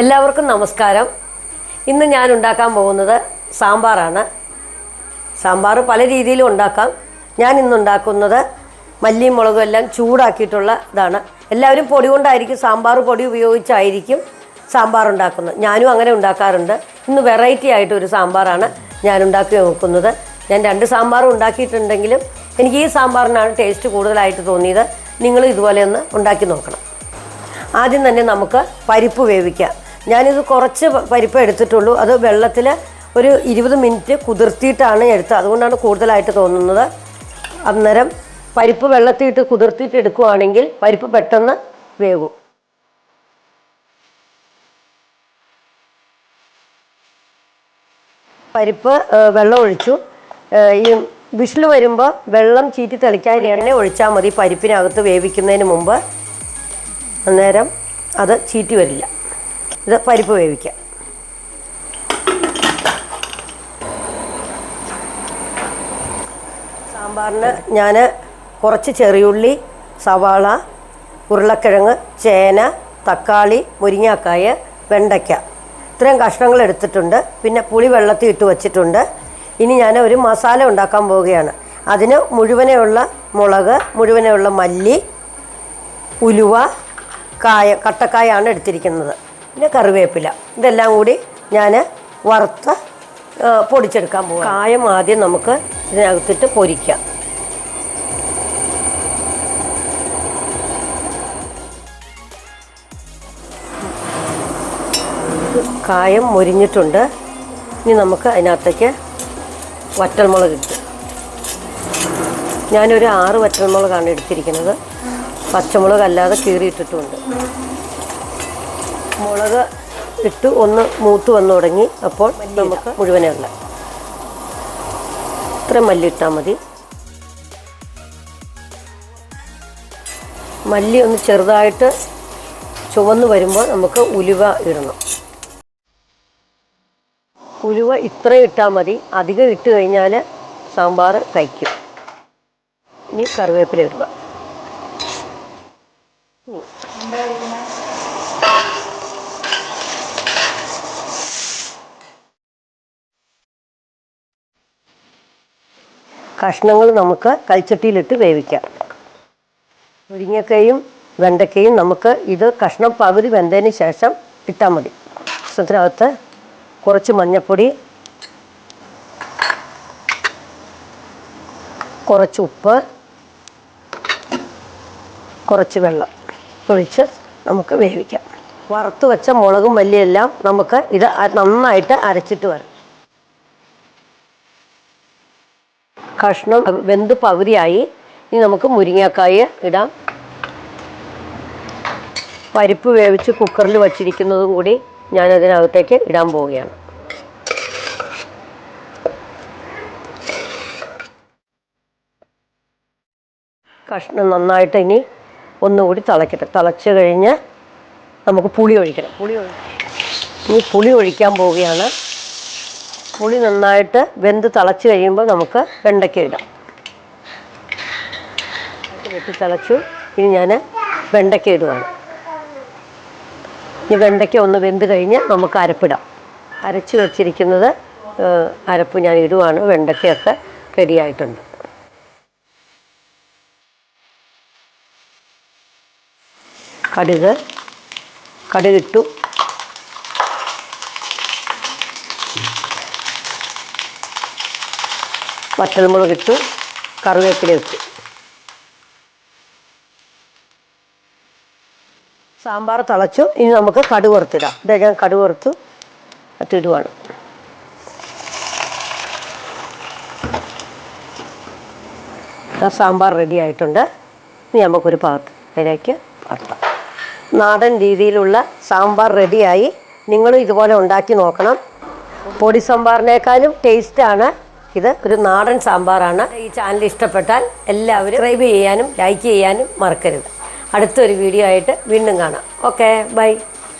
എല്ലാവർക്കും നമസ്കാരം. ഇന്ന് ഞാൻ ഉണ്ടാക്കാൻ പോകുന്നത് സാമ്പാറാണ്. സാമ്പാർ പല രീതിയിലും ഉണ്ടാക്കാം. ഞാൻ ഇന്ന് ഉണ്ടാക്കുന്നത് മല്ലിയും മുളകും എല്ലാം ചൂടാക്കിയിട്ടുള്ള ഇതാണ്. എല്ലാവരും പൊടി കൊണ്ടായിരിക്കും സാമ്പാർ പൊടി ഉപയോഗിച്ചായിരിക്കും സാമ്പാർ ഉണ്ടാക്കുന്നത്. ഞാനും അങ്ങനെ ഉണ്ടാക്കാറുണ്ട്. ഇന്ന് വെറൈറ്റി ആയിട്ട് ഒരു സാമ്പാറാണ് ഞാൻ ഉണ്ടാക്കി നോക്കുന്നത്. ഞാൻ രണ്ട് സാമ്പാറും ഉണ്ടാക്കിയിട്ടുണ്ടെങ്കിലും എനിക്ക് ഈ സാമ്പാറിനാണ് ടേസ്റ്റ് കൂടുതലായിട്ട് തോന്നിയത്. നിങ്ങൾ ഇതുപോലെ ഒന്ന് ഉണ്ടാക്കി നോക്കണം. ആദ്യം തന്നെ നമുക്ക് പരിപ്പ് വേവിക്കാം. ഞാനിത് കുറച്ച് പരിപ്പ് എടുത്തിട്ടുള്ളൂ. അത് വെള്ളത്തിൽ ഒരു ഇരുപത് മിനിറ്റ് കുതിർത്തിയിട്ടാണ് എടുത്തത്. അതുകൊണ്ടാണ് കൂടുതലായിട്ട് തോന്നുന്നത്. അന്നേരം പരിപ്പ് വെള്ളത്തിയിട്ട് കുതിർത്തിയിട്ട് എടുക്കുവാണെങ്കിൽ പരിപ്പ് പെട്ടെന്ന് വേകും പരിപ്പ് വെള്ളം ഒഴിച്ചു. ഈ വിഷിൽ വരുമ്പോൾ വെള്ളം ചീറ്റി തെളിക്കാൻ എണ്ണ ഒഴിച്ചാൽ മതി. പരിപ്പിനകത്ത് വേവിക്കുന്നതിന് മുമ്പ്. അന്നേരം അത് ചീറ്റി വരില്ല. ഇത് പരിപ്പ് വേവിക്കാം. സാമ്പാറിന് ഞാൻ കുറച്ച് ചെറിയുള്ളി സവാള ഉരുളക്കിഴങ്ങ് ചേന തക്കാളി മുരിങ്ങാക്കായ വെണ്ടയ്ക്ക. ഇത്രയും കഷ്ണങ്ങൾ എടുത്തിട്ടുണ്ട്. പിന്നെ പുളി വെള്ളത്തിൽ ഇട്ട് വച്ചിട്ടുണ്ട്. ഇനി ഞാൻ ഒരു മസാല ഉണ്ടാക്കാൻ പോവുകയാണ്. അതിന് മുഴുവനെയുള്ള മുളക് മുഴുവനെയുള്ള മല്ലി ഉലുവ കായ കട്ടക്കായാണ് എടുത്തിരിക്കുന്നത്. പിന്നെ കറിവേപ്പില. ഇതെല്ലാം കൂടി ഞാൻ വറുത്ത് പൊടിച്ചെടുക്കാൻ പോകും കായം ആദ്യം നമുക്ക് ഇതിനകത്തിട്ട് പൊരിക്കാം. കായം മൊരിഞ്ഞിട്ടുണ്ട്. ഇനി നമുക്ക് അതിനകത്തേക്ക് വറ്റൽമുളക് ഇട്ട്. ഞാനൊരു ആറ് വറ്റൽമുളകാണ് എടുത്തിരിക്കുന്നത്. പച്ചമുളക് അല്ലാതെ കീറിയിട്ടിട്ടുമുണ്ട്. മുളക് ഇട്ട് ഒന്ന് മൂത്ത് വന്നു തുടങ്ങി. അപ്പോൾ നമുക്ക് മുഴുവനുള്ള ഇത്ര മല്ലി ഇട്ടാൽ മതി. മല്ലി ഒന്ന് ചെറുതായിട്ട് ചുവന്ന് വരുമ്പോൾ നമുക്ക് ഉലുവ ഇടണം. ഉലുവ ഇത്ര ഇട്ടാൽ മതി. അധികം ഇട്ട് കഴിഞ്ഞാൽ സാമ്പാർ കഴിക്കും. ഇനി കറിവേപ്പില ഇടുക. കഷ്ണങ്ങൾ നമുക്ക് കൽച്ചട്ടിയിലിട്ട് വേവിക്കാം. മുരിങ്ങക്കയും വെണ്ടയ്ക്കയും നമുക്ക് ഇത് കഷ്ണം പകുതി വെന്തതിന് ശേഷം ഇട്ടാൽ മതി. കഷ്ണത്തിനകത്ത് കുറച്ച് മഞ്ഞൾപ്പൊടി കുറച്ച് ഉപ്പ് കുറച്ച് വെള്ളം ഒഴിച്ച് നമുക്ക് വേവിക്കാം. വറുത്ത് വെച്ച മുളകും മല്ലിയെല്ലാം നമുക്ക് ഇത് നന്നായിട്ട് അരച്ചിട്ട് വരാം കഷ്ണം വെന്ത് പകുതിയായി. ഇനി നമുക്ക് മുരിങ്ങക്കായ ഇടാം. പരിപ്പ് വേവിച്ച് കുക്കറിൽ വച്ചിരിക്കുന്നതും കൂടി ഞാൻ അതിനകത്തേക്ക് ഇടാൻ പോവുകയാണ്. കഷ്ണം നന്നായിട്ട് ഇനി ഒന്നുകൂടി തിളക്കട്ടെ. തിളച്ച് കഴിഞ്ഞ് നമുക്ക് പുളി ഒഴിക്കണം. പുളി ഒഴി ഇനി പുളി ഒഴിക്കാൻ പോവുകയാണ്. പുളി നന്നായിട്ട് വെന്ത് തിളച്ച് കഴിയുമ്പോൾ നമുക്ക് വെണ്ടയ്ക്ക ഇടാം. വെട്ടി തിളച്ചു. ഇനി ഞാൻ വെണ്ടയ്ക്ക ഇടുവാണ്. ഇനി വെണ്ടയ്ക്ക ഒന്ന് വെന്ത് കഴിഞ്ഞ് നമുക്ക് അരപ്പിടാം. അരച്ച് വെച്ചിരിക്കുന്നത് അരപ്പ് ഞാൻ ഇടുവാണ്. വെണ്ടയ്ക്കയൊക്കെ റെഡി ആയിട്ടുണ്ട്. കടുക് കടുകിട്ടു. വറ്റൽമുളക് ഇട്ടു കറിവേപ്പില ഇട്ടു. സാമ്പാർ തിളച്ചു. ഇനി നമുക്ക് കടുക് വറുത്തിടാം. ഇതാ ഞാൻ കടുക് വറുത്തു. സാമ്പാർ റെഡി ആയിട്ടുണ്ട്. ഇനി നമുക്കൊരു പാത്രത്തിലേക്ക് വറുത്താം നാടൻ രീതിയിലുള്ള സാമ്പാർ റെഡിയായി നിങ്ങളും ഇതുപോലെ ഉണ്ടാക്കി നോക്കണം. പൊടി സാമ്പാറിനേക്കാളും ടേസ്റ്റാണ് ഇത് ഒരു നാടൻ സാമ്പാറാണ്. ഈ ചാനൽ ഇഷ്ടപ്പെട്ടാൽ എല്ലാവരും സബ്സ്ക്രൈബ് ചെയ്യാനും ലൈക്ക് ചെയ്യാനും മറക്കരുത്. അടുത്തൊരു വീഡിയോ ആയിട്ട് വീണ്ടും കാണാം. Okay bye